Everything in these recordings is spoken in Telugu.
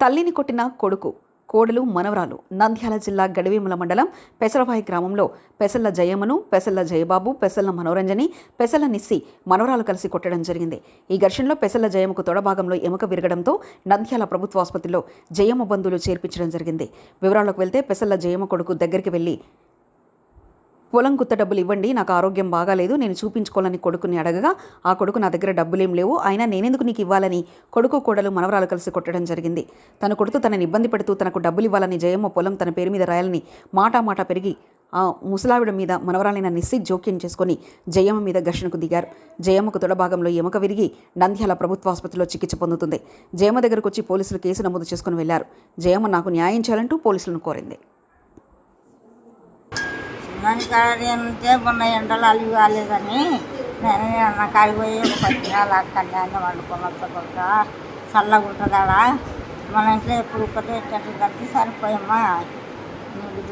తల్లిని కొట్టిన కొడుకు కోడలు మనవరాలు నంద్యాల జిల్లా గడివేముల మండలం పెసలవాయి గ్రామంలో పెసల్ల జయమ్మను పెసల్ల జయబాబు పెసల్ల మనోరంజని పెసల్ల నిస్సి మనవరాలు కలిసి కొట్టడం జరిగింది. ఈ ఘర్షణలో పెసల్ల జయమ్మకు తొడభాగంలో ఎముక విరగడంతో నంద్యాల ప్రభుత్వ ఆసుపత్రిలో జయమ్మ బంధువులు చేర్పించడం జరిగింది. వివరాలకు వెళ్తే పెసల్ల జయమ్మ కొడుకు దగ్గరికి వెళ్ళి పొలం గుత్త డబ్బులు ఇవ్వండి నాకు ఆరోగ్యం బాగాలేదు నేను చూపించుకోవాలని కొడుకుని అడగగా ఆ కొడుకు నా దగ్గర డబ్బులేం లేవు అయినా నేనెందుకు నీకు ఇవ్వాలని కొడుకు కోడలు మనవరాలు కలిసి కొట్టడం జరిగింది. తన కొడుతూ తనని ఇబ్బంది పెడుతూ తనకు డబ్బులు ఇవ్వాలని జయమ్మ పొలం తన పేరు మీద రాయాలని మాటా మాట పెరిగి ఆ ముసలావిడ మీద మనవరాలైన నిస్సి జోక్యం చేసుకుని జయమ్మ మీద ఘర్షణకు దిగారు. జయమ్మకు తొడభాగంలో ఎముక విరిగి నంద్యాల ప్రభుత్వ ఆసుపత్రిలో చికిత్స పొందుతుంది. జయమ్మ దగ్గరకు వచ్చి పోలీసులు కేసు నమోదు చేసుకుని వెళ్ళారు జయమ్మ నాకు న్యాయం చేయాలంటూ పోలీసులను కోరింది. దాని కార్యంటే మొన్న ఎండలు అలివి కాలేదని నేను నా కాడికి పోయి ఒక పచ్చిరాలు కళ్యాణం వండుకోమొత్త కొడుక. చల్లగా ఉంటుందాడా మన ఇంట్లో ఎప్పుడు ఒక్కటే చెట్టు కట్టి సరిపోయమ్మా.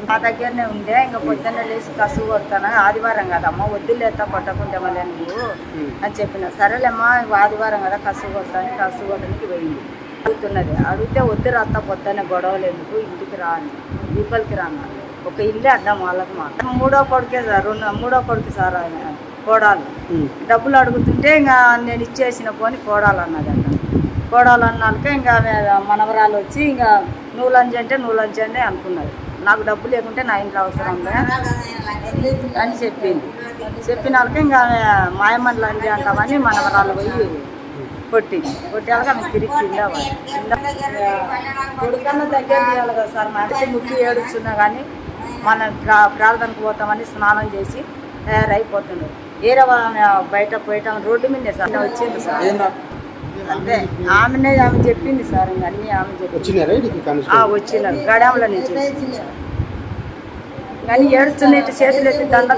మా దగ్గరనే ఉండే ఇంకా పొద్దున్న లేచి కసువు కొడతాను. ఆదివారం కదమ్మా వద్దులేత కొట్టకుంటే మళ్ళీ నువ్వు అని చెప్పిన. సరేలేమ్మా ఆదివారం కదా కసువు కొడతాను కసువు కొట్టడానికి పోయింది. అడుగుతున్నది. అడిగితే వద్దు రత్త పొద్దున్న గొడవలు ఎందుకు? ఇంటికి రా అని దీపాలకి రా అన్న ఒక ఇల్లు అడ్డం వాళ్ళకి మాట మూడో కొడుకే సార్ రెండు మూడో కొడుకు సార్ ఆయన కోడాలు. డబ్బులు అడుగుతుంటే ఇంకా నేను ఇచ్చేసిన పోని కోడాలు అన్నదంట కోడాలు అన్నాక ఇంకా ఆమె మనవరాలు వచ్చి ఇంకా నువ్వు లంచ్ అంటే నువ్వు లంచ్ అంటే అనుకున్నది నాకు డబ్బు లేకుంటే నా ఇంట్లో అవసరం అని చెప్పింది. చెప్పినాక ఇంకా ఆమె మాయమని లంచ్ అంటామని మనవరాలు పోయి కొట్టింది. కొట్టాక ఆమె తిరిగి కింద కొడుకన్నా తీయాలి కదా సార్ మా ముక్కి ఏడుచున్నా కానీ మన ప్రా ప్రార్థనకు పోతామని స్నానం చేసి తయారైపోతుండ్రు వేరే ఆమె బయట పోయటం రోడ్డు మీదే సార్. వచ్చింది సార్. అంతే ఆమెనే ఆమె చెప్పింది సార్ ఇంకా అన్ని ఆమె చెప్పింది. వచ్చినారా వచ్చినారు. గడాంలో నుంచి కానీ ఏడుస్తున్న చేతులు ఎత్తి దండ